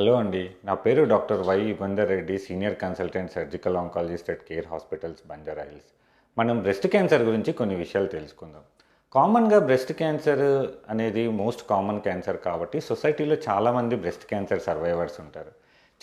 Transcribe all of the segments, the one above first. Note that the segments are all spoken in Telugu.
హలో అండి. నా పేరు doctor Y Yugandhar Reddy senior consultant surgical oncologist at care hospitals Banjara hills. మనం బ్రెస్ట్ క్యాన్సర్ గురించి కొన్ని విషయాలు తెలుసుకుందాం. కామన్గా బ్రెస్ట్ క్యాన్సర్ అనేది మోస్ట్ కామన్ క్యాన్సర్ కాబట్టి సొసైటీలో చాలామంది బ్రెస్ట్ క్యాన్సర్ సర్వైవర్స్ ఉంటారు.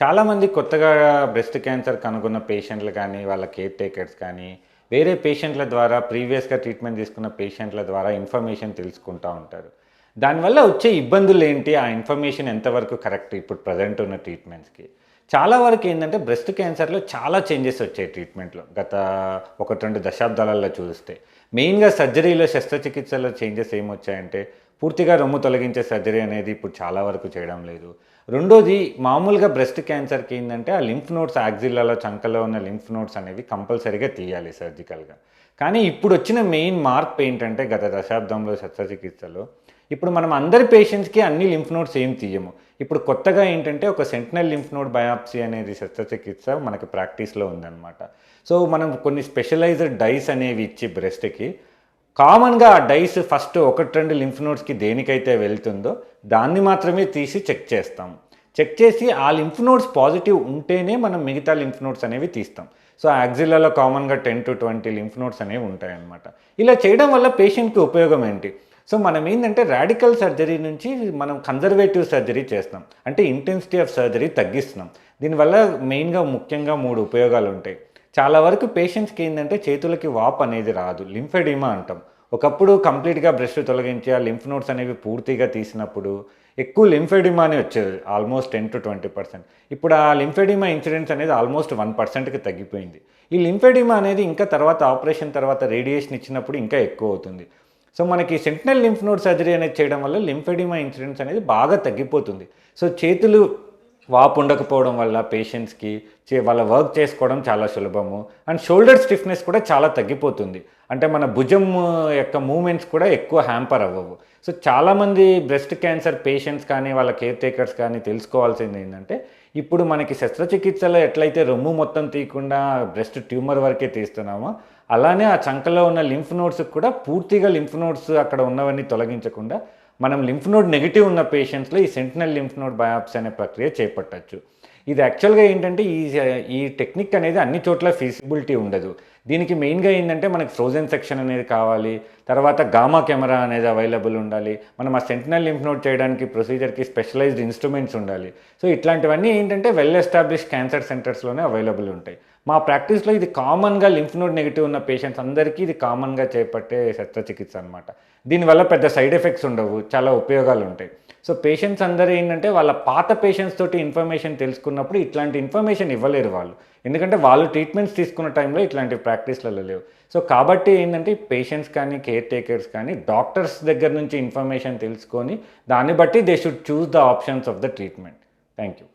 చాలామంది కొత్తగా బ్రెస్ట్ క్యాన్సర్ కనుగొన్న పేషెంట్లు కానీ వాళ్ళ కేర్ టేకర్స్ కానీ వేరే పేషెంట్ల ద్వారా ప్రీవియస్గా ట్రీట్మెంట్ తీసుకున్న పేషెంట్ల ద్వారా ఇన్ఫర్మేషన్ తెలుసుకుంటూ ఉంటారు. దానివల్ల వచ్చే ఇబ్బందులు ఏంటి ఆ ఇన్ఫర్మేషన్ ఎంతవరకు కరెక్ట్ ఇప్పుడు ప్రజెంట్ ఉన్న ట్రీట్మెంట్స్కి? చాలా వరకు ఏంటంటే బ్రెస్ట్ క్యాన్సర్లో చాలా చేంజెస్ వచ్చాయి ట్రీట్మెంట్లో. గత ఒకటి రెండు దశాబ్దాలలో చూస్తే. మెయిన్గా సర్జరీలో శస్త్రచికిత్సలో చేంజెస్ ఏమొచ్చాయంటే పూర్తిగా రొమ్ము తొలగించే సర్జరీ అనేది ఇప్పుడు చాలా వరకు చేయడం లేదు. రెండోది మామూలుగా బ్రెస్ట్ క్యాన్సర్కి ఏంటంటే ఆ లింఫ్ నోట్స్ యాక్సిల్లలో చంకలో ఉన్న లింఫ్ నోట్స్ అనేవి కంపల్సరీగా తీయాలి సర్జికల్గా. కానీ ఇప్పుడు వచ్చిన మెయిన్ మార్పు ఏంటంటే గత దశాబ్దంలో శస్త్రచికిత్సలో ఇప్పుడు మనం అందరి పేషెంట్స్కి అన్ని లింఫ్ నోడ్స్ ఏం తీయము. ఇప్పుడు కొత్తగా ఏంటంటే ఒక సెంటనల్ లింఫ్ నోడ్ బయాప్సీ అనేది శస్త్రచికిత్స మనకి ప్రాక్టీస్లో ఉందన్నమాట. సో మనం కొన్ని స్పెషలైజ్డ్ డైస్ అనేవి ఇచ్చి బ్రెస్ట్కి కామన్గా ఆ డైస్ ఫస్ట్ ఒకటి రెండు లింఫ్ నోడ్స్కి దేనికైతే వెళ్తుందో దాన్ని మాత్రమే తీసి చెక్ చేస్తాం. చెక్ చేసి ఆ లింఫ్ నోడ్స్ పాజిటివ్ ఉంటేనే మనం మిగతా లింఫ్ నోడ్స్ అనేవి తీస్తాం. సో యాక్సిల్లలో కామన్గా ten to twenty lymph nodes అనేవి ఉంటాయన్నమాట. ఇలా చేయడం వల్ల పేషెంట్కి ఉపయోగం ఏంటి? సో మనం ఏంటంటే రాడికల్ సర్జరీ నుంచి మనం కన్జర్వేటివ్ సర్జరీ చేస్తాం అంటే ఇంటెన్సిటీ ఆఫ్ సర్జరీ తగ్గిస్తున్నాం. దీనివల్ల మెయిన్గా ముఖ్యంగా మూడు ఉపయోగాలు ఉంటాయి. చాలా వరకు పేషెంట్స్కి ఏంటంటే చేతులకి వాప్ అనేది రాదు. లింఫెడిమా అంటాం. ఒకప్పుడు కంప్లీట్గా బ్రెస్ట్ తొలగించి ఆ లింఫ్ నోట్స్ అనేవి పూర్తిగా తీసినప్పుడు ఎక్కువ లింఫెడిమా అని వచ్చేది. Almost ten to twenty percent. ఇప్పుడు ఆ లింఫెడిమా ఇన్సిడెన్స్ అనేది ఆల్మోస్ట్ వన్ పర్సెంట్కి తగ్గిపోయింది. ఈ లింఫెడిమా అనేది ఇంకా తర్వాత ఆపరేషన్ తర్వాత రేడియేషన్ ఇచ్చినప్పుడు ఇంకా ఎక్కువ అవుతుంది. సో మనకి సెంటినల్ లింఫ్ నోడ్ సర్జరీ అనేది చేయడం వల్ల లింఫెడిమా ఇన్సిడెన్స్ అనేది బాగా తగ్గిపోతుంది. సో చేతులు వాపు ఉండకపోవడం వల్ల పేషెంట్స్కి చే వాళ్ళ వర్క్ చేసుకోవడం చాలా సులభము. అండ్ షోల్డర్ స్టిఫ్నెస్ కూడా చాలా తగ్గిపోతుంది. అంటే మన భుజం యొక్క మూమెంట్స్ కూడా ఎక్కువ హ్యాంపర్ అవ్వవు. సో చాలామంది బ్రెస్ట్ క్యాన్సర్ పేషెంట్స్ కానీ వాళ్ళ కేర్ టేకర్స్ కానీ తెలుసుకోవాల్సింది ఏంటంటే ఇప్పుడు మనకి శస్త్రచికిత్సలో ఎట్లయితే రొమ్ము మొత్తం తీయకుండా బ్రెస్ట్ ట్యూమర్ వరకే తీస్తున్నామో అలానే ఆ చంకలో ఉన్న లింఫ్ నోడ్స్ కూడా పూర్తిగా లింఫ్ నోడ్స్ అక్కడ ఉన్నవన్నీ తొలగించకుండా మనం లింఫ్ నోడ్ నెగిటివ్ ఉన్న పేషెంట్స్లో ఈ సెంటినల్ లింఫ్ నోడ్ బయాప్సీ అనే ప్రక్రియ చేపట్టచ్చు. ఇది యాక్చువల్గా ఏంటంటే ఈ ఈ టెక్నిక్ అనేది అన్ని చోట్ల ఫీజిబిలిటీ ఉండదు. దీనికి మెయిన్గా ఏంటంటే మనకి ఫ్రోజన్ సెక్షన్ అనేది కావాలి తర్వాత గామా కెమెరా అనేది అవైలబుల్ ఉండాలి మనం ఆ సెంటినల్ లింఫ్ నోట్ చేయడానికి ప్రొసీజర్కి స్పెషలైజ్డ్ ఇన్స్ట్రుమెంట్స్ ఉండాలి. సో ఇట్లాంటివన్నీ ఏంటంటే వెల్ ఎస్టాబ్లిష్ క్యాన్సర్ సెంటర్స్లోనే అవైలబుల్ ఉంటాయి. మా ప్రాక్టీస్లో ఇది కామన్గా లింఫ్ నోడ్ నెగిటివ్ ఉన్న పేషెంట్స్ అందరికీ ఇది కామన్గా చేపట్టే శస్త్రచికిత్స అనమాట దీనివల్ల పెద్ద సైడ్ ఎఫెక్ట్స్ ఉండవు చాలా ఉపయోగాలు ఉంటాయి. సో పేషెంట్స్ అందరూ ఏంటంటే వాళ్ళ పాత పేషెంట్స్ తోటి ఇన్ఫర్మేషన్ తెలుసుకున్నప్పుడు ఇట్లాంటి ఇన్ఫర్మేషన్ ఇవ్వలేరు వాళ్ళు. ఎందుకంటే వాళ్ళు ట్రీట్మెంట్స్ తీసుకున్న టైంలో ఇట్లాంటి ప్రాక్టీస్లలో లేవు. సో కాబట్టి ఏంటంటే పేషెంట్స్ కానీ కేర్ టేకర్స్ కానీ డాక్టర్స్ దగ్గర నుంచి ఇన్ఫర్మేషన్ తెలుసుకొని దాన్ని బట్టి they should choose the options of the treatment thank you